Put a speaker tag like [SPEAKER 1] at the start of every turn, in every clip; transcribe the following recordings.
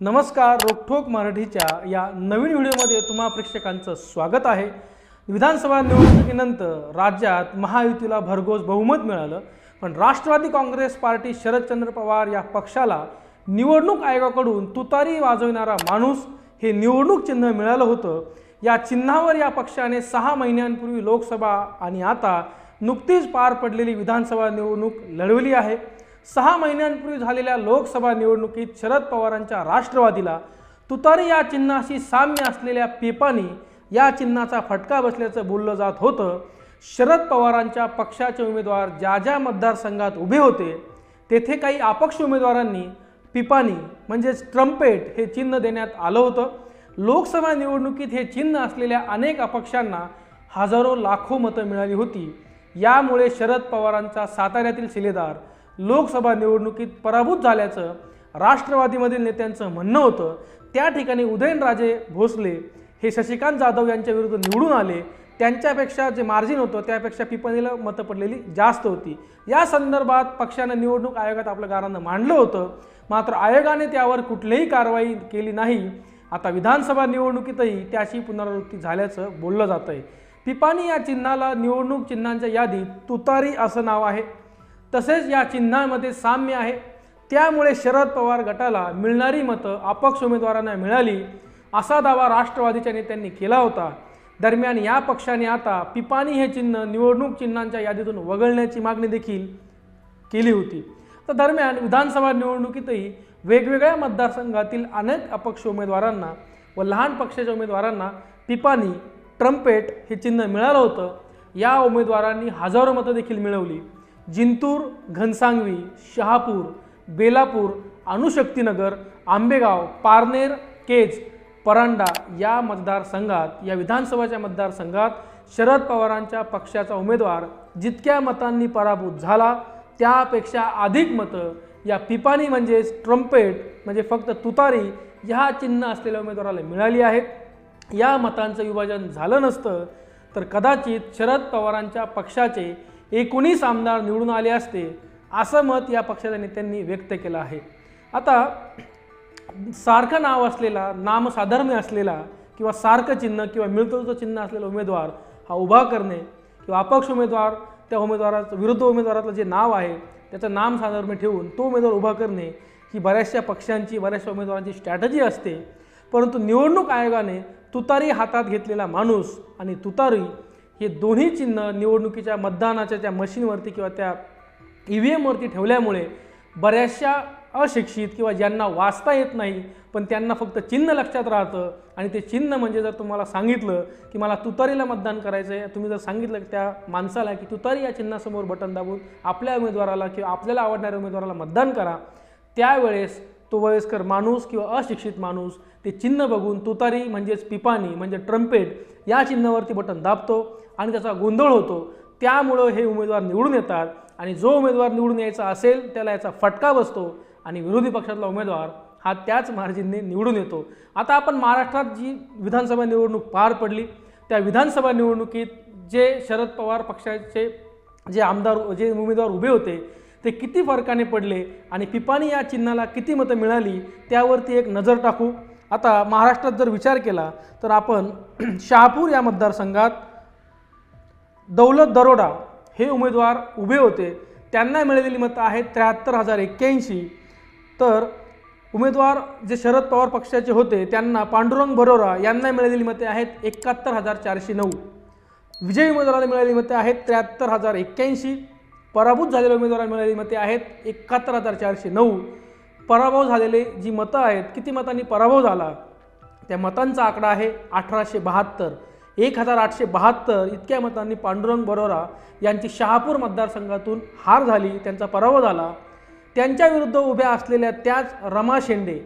[SPEAKER 1] नमस्कार रोकठोक मराठीच्या या नवीन व्हिडिओमध्ये तुम्हा प्रेक्षकांचं स्वागत आहे. विधानसभा निवडणुकीनंतर राज्यात महायुतीला भरघोस बहुमत मिळालं पण राष्ट्रवादी काँग्रेस पार्टी शरदचंद्र पवार या पक्षाला निवडणूक आयोगाकडून तुतारी वाजवणारा माणूस हे निवडणूक चिन्ह मिळालं होतं. या चिन्हावर या पक्षाने सहा महिन्यांपूर्वी लोकसभा आणि आता नुकतीच पार पडलेली विधानसभा निवडणूक लढवली आहे. सहा महिन्यांपूर्वी झालेल्या लोकसभा निवडणुकीत शरद पवारांच्या राष्ट्रवादीला तुतारी या चिन्हाशी साम्य असलेल्या पेपानी या चिन्हाचा फटका बसल्याचं बोललं जात होतं. शरद पवारांच्या पक्षाचे उमेदवार ज्या ज्या मतदारसंघात उभे होते तेथे काही अपक्ष उमेदवारांनी पिपानी म्हणजेच ट्रम्पेट हे चिन्ह देण्यात आलं होतं. लोकसभा निवडणुकीत हे चिन्ह असलेल्या अनेक अपक्षांना हजारो लाखो मतं मिळाली होती. यामुळे शरद पवारांचा साताऱ्यातील शिलेदार लोकसभा निवडणुकीत पराभूत झाल्याचं राष्ट्रवादीमधील नेत्यांचं म्हणणं होतं. त्या ठिकाणी उदयनराजे भोसले हे शशिकांत जाधव यांच्या विरुद्ध निवडून आले. त्यांच्यापेक्षा जे मार्जिन होतं त्यापेक्षा पिपणीला मतं पडलेली जास्त होती. या संदर्भात पक्षानं निवडणूक आयोगात आपलं गारानं मांडलं होतं. मात्र आयोगाने त्यावर कुठलीही कारवाई केली नाही. आता विधानसभा निवडणुकीतही त्याची पुनरावृत्ती झाल्याचं बोललं जात आहे पिपाणी या चिन्हाला निवडणूक चिन्हांच्या यादीत तुतारी असं नाव आहे. तसेच या चिन्हामध्ये साम्य आहे. त्यामुळे शरद पवार गटाला मिळणारी मतं अपक्ष उमेदवारांना मिळाली असा दावा राष्ट्रवादीच्या नेत्यांनी केला होता. दरम्यान या पक्षाने आता पिपाणी हे चिन्ह निवडणूक चिन्हांच्या यादीतून वगळण्याची मागणी देखील केली होती. तर दरम्यान विधानसभा निवडणुकीतही वेगवेगळ्या मतदारसंघातील अनेक अपक्ष उमेदवारांना व लहान पक्षाच्या उमेदवारांना पिपाणी ट्रम्पेट हे चिन्ह मिळालं होतं. या उमेदवारांनी हजारो मतं देखील मिळवली. जिंतूर घनसांगवी शहापूर बेलापूर अणुशक्तीनगर आंबेगाव पारनेर केज परांडा या मतदारसंघात या विधानसभाच्या मतदारसंघात शरद पवारांच्या पक्षाचा उमेदवार जितक्या मतांनी पराभूत झाला त्यापेक्षा अधिक मतं या पिपाणी म्हणजेच ट्रम्पेट म्हणजे फक्त तुतारी ह्या चिन्ह असलेल्या उमेदवाराला मिळाली आहेत. या मतांचं विभाजन झालं नसतं तर कदाचित शरद पवारांच्या पक्षाचे एकोणीस आमदार निवडून आले असते असं मत या पक्षाच्या नेत्यांनी व्यक्त केलं आहे. आता सारखं नाव असलेला नामसाधर्म्य असलेला किंवा सारखं चिन्ह किंवा मिळतोचं चिन्ह असलेला उमेदवार हा उभा करणे किंवा अपक्ष उमेदवार त्या उमेदवाराचं विरुद्ध उमेदवारातलं जे नाव आहे त्याचं नाम साधर्म्य ठेवून तो उमेदवार उभा करणे ही बऱ्याचशा पक्षांची बऱ्याचशा उमेदवारांची स्ट्रॅटजी असते. परंतु निवडणूक आयोगाने तुतारी हातात घेतलेला माणूस आणि तुतारी हे दोन्ही चिन्ह निवडणुकीच्या मतदानाच्या त्या मशीनवरती किंवा त्या ई व्ही एमवरती ठेवल्यामुळे बऱ्याचशा अशिक्षित किंवा ज्यांना वाचता येत नाही पण त्यांना फक्त चिन्ह लक्षात राहतं. आणि ते चिन्ह म्हणजे जर तुम्हाला सांगितलं की मला तुतारीला मतदान करायचं आहे तुम्ही जर सांगितलं त्या माणसाला की तुतारी या चिन्हासमोर बटन दाबून आपल्या उमेदवाराला किंवा आपल्याला आवडणाऱ्या उमेदवाराला मतदान करा त्यावेळेस तो वयस्कर माणूस किंवा अशिक्षित माणूस ते चिन्ह बघून तुतारी म्हणजेच पिपाणी म्हणजे ट्रम्पेट या चिन्हावरती बटन दाबतो आणि त्याचा गोंधळ होतो. त्यामुळं हे उमेदवार निवडून येतात आणि जो उमेदवार निवडून यायचा असेल त्याला याचा फटका बसतो आणि विरोधी पक्षातला उमेदवार हा त्याच मार्जिनने निवडून येतो. आता आपण महाराष्ट्रात जी विधानसभा निवडणूक पार पडली त्या विधानसभा निवडणुकीत जे शरद पवार पक्षाचे जे आमदार जे उमेदवार उभे होते ते किती फरकाने पडले आणि पिपाणी या चिन्हाला किती मतं मिळाली त्यावरती एक नजर टाकू. आता महाराष्ट्रात जर विचार केला तर आपण शहापूर या मतदारसंघात दौलत दरोडा हे उमेदवार उभे होते. त्यांना मिळालेली मतं आहेत त्र्याहत्तर हजार एक्क्याऐंशी. तर उमेदवार जे शरद पवार पक्षाचे होते त्यांना पांडुरंग बरोरा यांना मिळालेली मते आहेत एकाहत्तर हजार चारशे नऊ. विजयी उमेदवाराला मिळालेली मते आहेत त्र्याहत्तर हजार एक्क्याऐंशी. पराभूत झालेल्या उमेदवाराला मिळालेली मते आहेत एकाहत्तर हजार चारशे नऊ. पराभव झालेले जी मतं आहेत किती मतांनी पराभव झाला? त्या मतांचा आकडा आहे अठराशे बहात्तर. एक हजार आठशे बहात्तर इतक्या मतांनी पांडुरंग बरोरा यांची शहापूर मतदारसंघातून हार झाली त्यांचा पराभव झाला. त्यांच्याविरुद्ध उभ्या असलेल्या त्याच रमा शेंडे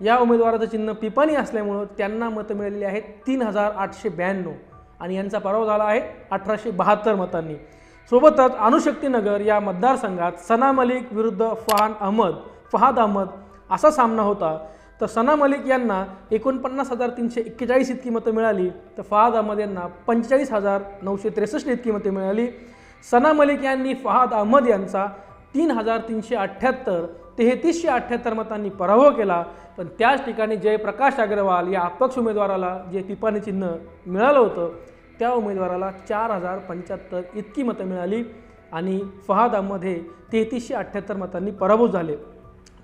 [SPEAKER 1] या उमेदवाराचं चिन्ह पिपाणी असल्यामुळं त्यांना मतं मिळालेली आहेत तीन हजार आठशे ब्याण्णव. आणि यांचा पराभव झाला आहे अठराशे बहात्तर मतांनी. सोबतच अणुशक्तीनगर या मतदारसंघात सना मलिक विरुद्ध फहान अहमद फहाद अहमद असा सामना होता. तर सना मलिक यांना एकोणपन्नास हजार तीनशे एक्केचाळीस इतकी मतं मिळाली. तर फहाद अहमद यांना पंचेचाळीस हजार नऊशे त्रेसष्ट इतकी मतं मिळाली. सना मलिक यांनी फहाद अहमद यांचा तीन हजार तीनशे अठ्ठ्याहत्तर तेहतीसशे अठ्ठ्याहत्तर मतांनी पराभव केला. पण त्याच ठिकाणी जयप्रकाश अग्रवाल या अपक्ष उमेदवाराला जे पिपाणी चिन्ह मिळालं होतं त्या उमेदवाराला चार हजार पंच्याहत्तर इतकी मतं मिळाली. आणि फहाद अहमद हे तेहतीसशे अठ्ठ्याहत्तर मतांनी पराभूत झाले.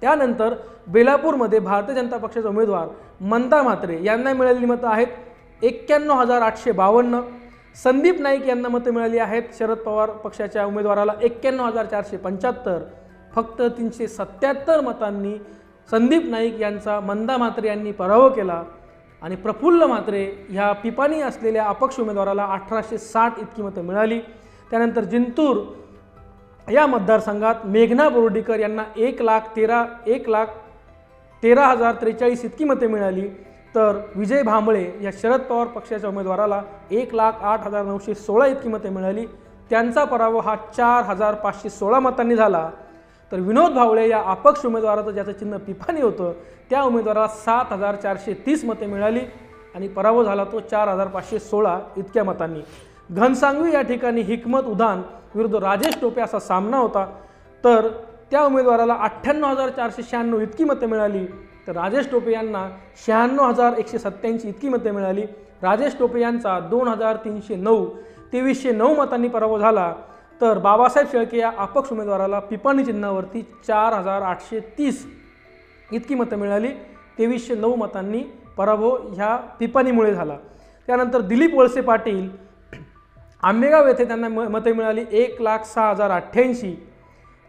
[SPEAKER 1] त्यानंतर बेलापूरमध्ये भारतीय जनता पक्षाचे उमेदवार मंदा म्हात्रे यांना मिळालेली मतं आहेत. एक्क्याण्णव हजार आठशे बावन्न. संदीप नाईक यांना मतं मिळाली आहेत. शरद पवार पक्षाच्या उमेदवाराला एक्क्याण्णव हजार चारशे पंच्याहत्तर. फक्त तीनशे सत्याहत्तर मतांनी संदीप नाईक यांचा मंदा म्हात्रे यांनी पराभव केला. आणि प्रफुल्ल म्हात्रे ह्या पिपाणी असलेल्या अपक्ष उमेदवाराला अठराशे साठ इतकी मतं मिळाली. त्यानंतर जिंतूर या मतदारसंघात मेघना बोर्डीकर यांना एक लाख तेरा एक लाख तेरा हजार त्रेचाळीस इतकी मते मिळाली. तर विजय भांबळे या शरद पवार पक्षाच्या उमेदवाराला एक लाख आठ हजार नऊशे सोळा इतकी मते मिळाली. त्यांचा पराभव हा चार हजार पाचशे सोळा मतांनी झाला. तर विनोद भावळे या अपक्ष उमेदवाराचं ज्याचं चिन्ह पिफानी होतं त्या उमेदवाराला सात हजार चारशे तीस मते मिळाली. आणि पराभव झाला तो चार हजार पाचशे सोळा इतक्या मतांनी. घनसांगवी या ठिकाणी हिकमत उदान विरुद्ध राजेश टोपे असा सामना होता. तर त्या उमेदवाराला अठ्ठ्याण्णव हजार चारशे शहाण्णव इतकी मतं मिळाली. तर राजेश टोपे यांना शहाण्णव हजार एकशे सत्त्याऐंशी इतकी मतं मिळाली. राजेश टोपे यांचा दोन हजार तीनशे नऊ तेवीसशे नऊ मतांनी पराभव झाला. तर बाबासाहेब शेळके या अपक्ष उमेदवाराला पिपाणी चिन्हावरती चार हजार आठशे तीस इतकी मतं मिळाली. तेवीसशे नऊ मतांनी पराभव ह्या पिपाणीमुळे झाला. त्यानंतर दिलीप वळसे पाटील आंबेगाव येथे त्यांना म मते मिळाली. एक लाख सहा हजार अठ्ठ्याऐंशी.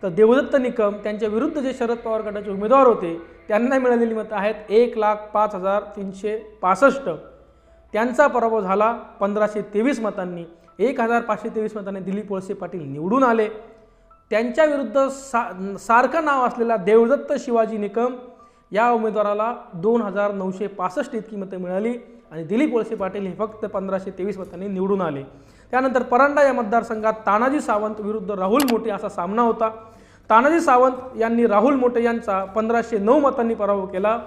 [SPEAKER 1] तर देवदत्त निकम त्यांच्या विरुद्ध जे शरद पवार गटाचे उमेदवार होते त्यांना मिळालेली मतं आहेत एक लाख पाच हजार तीनशे पासष्ट. त्यांचा पराभव झाला पंधराशे तेवीस मतांनी. एक हजार पाचशे तेवीस मतांनी दिलीप वळसे पाटील निवडून आले. त्यांच्या विरुद्ध सा सारखं नाव असलेला देवदत्त शिवाजी निकम या उमेदवाराला दोन हजार नऊशे पासष्ट इतकी मतं मिळाली आणि दिलीप वळसे पाटील हे फक्त पंधराशे तेवीस मतांनी निवडून आले. त्यानंतर परांडा या मतदारसंघात तानाजी सावंत विरुद्ध राहुल मोठे असा सामना होता. तानाजी सावंत यांनी राहुल मोठे यांचा पंधराशे नऊ मतांनी पराभव केला.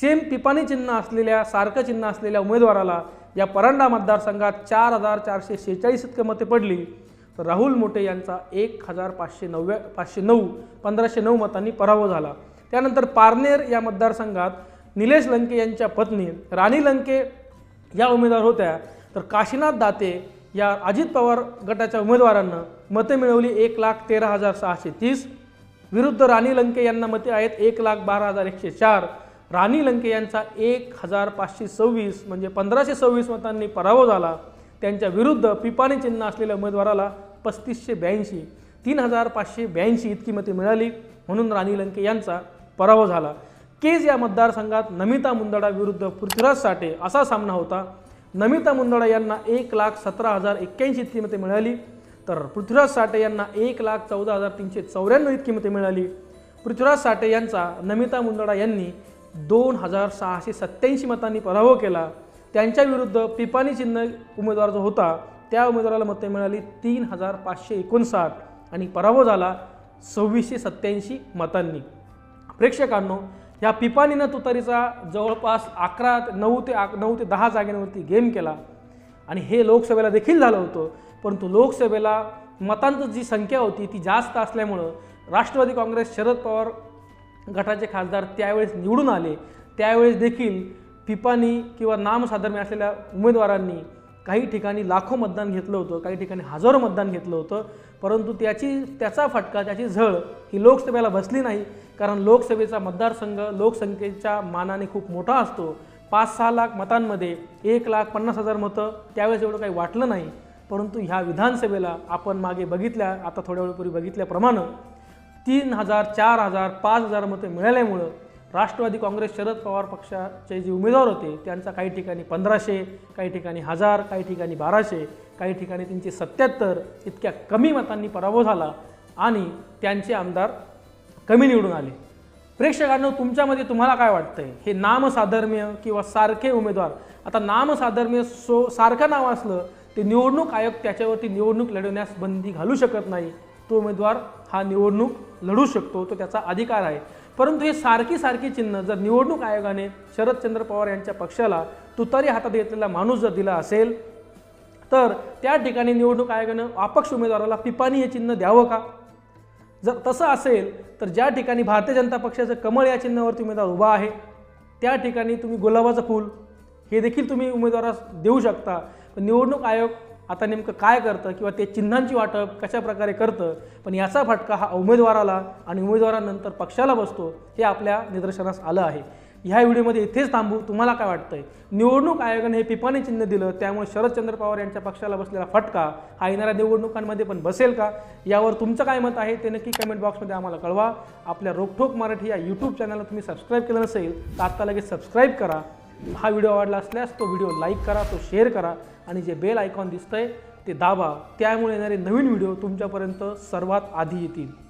[SPEAKER 1] सेम पिपाणी चिन्ह असलेल्या सारखं चिन्ह असलेल्या उमेदवाराला या परांडा मतदारसंघात चार हजार चारशे शेहेचाळीस इतकं मते पडली. तर राहुल मोठे यांचा एक हजार पाचशे नव्या पाचशे नऊ पंधराशे नऊ मतांनी पराभव झाला. त्यानंतर पारनेर या मतदारसंघात निलेश लंके यांच्या पत्नी राणी लंके या उमेदवार होत्या. तर काशीनाथ दाते या अजित पवार गटाच्या उमेदवारांना मते मिळवली एक लाख तेरा हजार सहाशे तीस. विरुद्ध राणी लंके यांना मते आहेत एक लाख बारा हजार एकशे चार. राणी लंके यांचा एक हजार पाचशे सव्वीस म्हणजे पंधराशे सव्वीस मतांनी पराभव झाला. त्यांच्या विरुद्ध पिपाणी चिन्ह असलेल्या उमेदवाराला पस्तीसशे ब्याऐंशी तीन हजार पाचशे ब्याऐंशी इतकी मते मिळाली. म्हणून राणी लंके यांचा पराभव झाला. केज या मतदारसंघात नमिता मुंदडा विरुद्ध पृथ्वीराज साठे असा सामना होता. नमिता मुंदडा यांना एक लाख सतरा हजार एक्क्याऐंशी इतकी मते मिळाली. तर पृथ्वीराज साठे यांना एक लाख चौदा हजार तीनशे चौऱ्याण्णव इतकी मते मिळाली. पृथ्वीराज साठे यांचा नमिता मुंदडा यांनी दोन हजार सहाशे सत्त्याऐंशी मतांनी पराभव केला. त्यांच्या विरुद्ध पिपाणी चिन्ह उमेदवार जो होता त्या उमेदवाराला मते मिळाली तीन हजार पाचशे एकोणसाठ. आणि पराभव झाला सव्वीसशे सत्त्याऐंशी मतांनी. प्रेक्षकांनो या पिपानीनं तुतारीचा जवळपास अकरा नऊ ते आक नऊ ते दहा जागेंवरती गेम केला. आणि हे लोकसभेला देखील झालं होतं. परंतु लोकसभेला मतांची जी संख्या होती ती जास्त असल्यामुळं राष्ट्रवादी काँग्रेस शरद पवार गटाचे खासदार त्यावेळेस निवडून आले. त्यावेळेस देखील पिपानी किंवा नामसाधर्म्य असलेल्या उमेदवारांनी काही ठिकाणी लाखो मतदान घेतलं होतं काही ठिकाणी हजारो मतदान घेतलं होतं. परंतु त्याची त्याचा फटका त्याची झळ ही लोकसभेला बसली नाही. कारण लोकसभेचा मतदारसंघ लोकसंख्येच्या मानाने खूप मोठा असतो. पाच सहा लाख मतांमध्ये एक लाख पन्नास हजार मतं त्यावेळेस एवढं काही वाटलं नाही. परंतु ह्या विधानसभेला आपण मागे बघितल्या आता थोड्या वेळपूर्वी बघितल्याप्रमाणे तीन हजार चार हजार पाच हजार मतं मिळाल्यामुळं राष्ट्रवादी काँग्रेस शरद पवार पक्षाचे जे उमेदवार होते त्यांचा काही ठिकाणी पंधराशे काही ठिकाणी हजार काही ठिकाणी बाराशे काही ठिकाणी त्यांचे सत्याहत्तर इतक्या कमी मतांनी पराभव झाला आणि त्यांचे आमदार कमी निवडून आले. प्रेक्षकांनो तुमच्यामध्ये तुम्हाला काय वाटतंय? हे नामसाधर्म्य किंवा सारखे उमेदवार? आता नामसाधर्म्य सो सारखं नाव असलं ते निवडणूक आयोग त्याच्यावरती निवडणूक लढवण्यास बंदी घालू शकत नाही. तो उमेदवार हा निवडणूक लढू शकतो तो त्याचा अधिकार आहे. परंतु हे सारखी सारखी चिन्ह जर निवडणूक आयोगाने शरदचंद्र पवार यांच्या पक्षाला तुतारी हातात घेतलेला माणूस जर दिला असेल तर त्या ठिकाणी निवडणूक आयोगानं अपक्ष उमेदवाराला पिपाणी हे चिन्ह द्यावं का? जर तसं असेल तर ज्या ठिकाणी भारतीय जनता पक्षाचं कमळ या चिन्हावरती उमेदवार उभा आहे त्या ठिकाणी तुम्ही गुलाबाचं फूल हे देखील तुम्ही उमेदवारास देऊ शकता. निवडणूक आयोग आता नेमकं काय करतं किंवा ते चिन्हांची वाटप कशा प्रकारे करतं? पण याचा फटका हा उमेदवाराला आणि उमेदवारानंतर पक्षाला बसतो हे आपल्या निदर्शनास आलं आहे. ह्या व्हिडिओमध्ये इथेच थांबू. तुम्हाला काय वाटतंय? निवडणूक आयोगाने हे पिपाने चिन्ह दिलं त्यामुळे शरदचंद्र पवार यांच्या पक्षाला बसलेला फटका हा येणाऱ्या निवडणुकांमध्ये पण बसेल का? यावर तुमचं काय मत आहे ते नक्की कमेंट बॉक्समध्ये आम्हाला कळवा. आपल्या रोकठोक मराठी या यूट्यूब चॅनलला तुम्ही सबस्क्राईब केलं नसेल तर आत्ता लगेच सबस्क्राईब करा. हा व्हिडिओ आवडला असल्यास तो व्हिडिओ लाईक करा तो शेअर करा. आणि जे बेल आयकॉन दिसतंय ते दाबा. त्यामुळे येणारे नवीन व्हिडिओ तुमच्यापर्यंत सर्वात आधी येतील.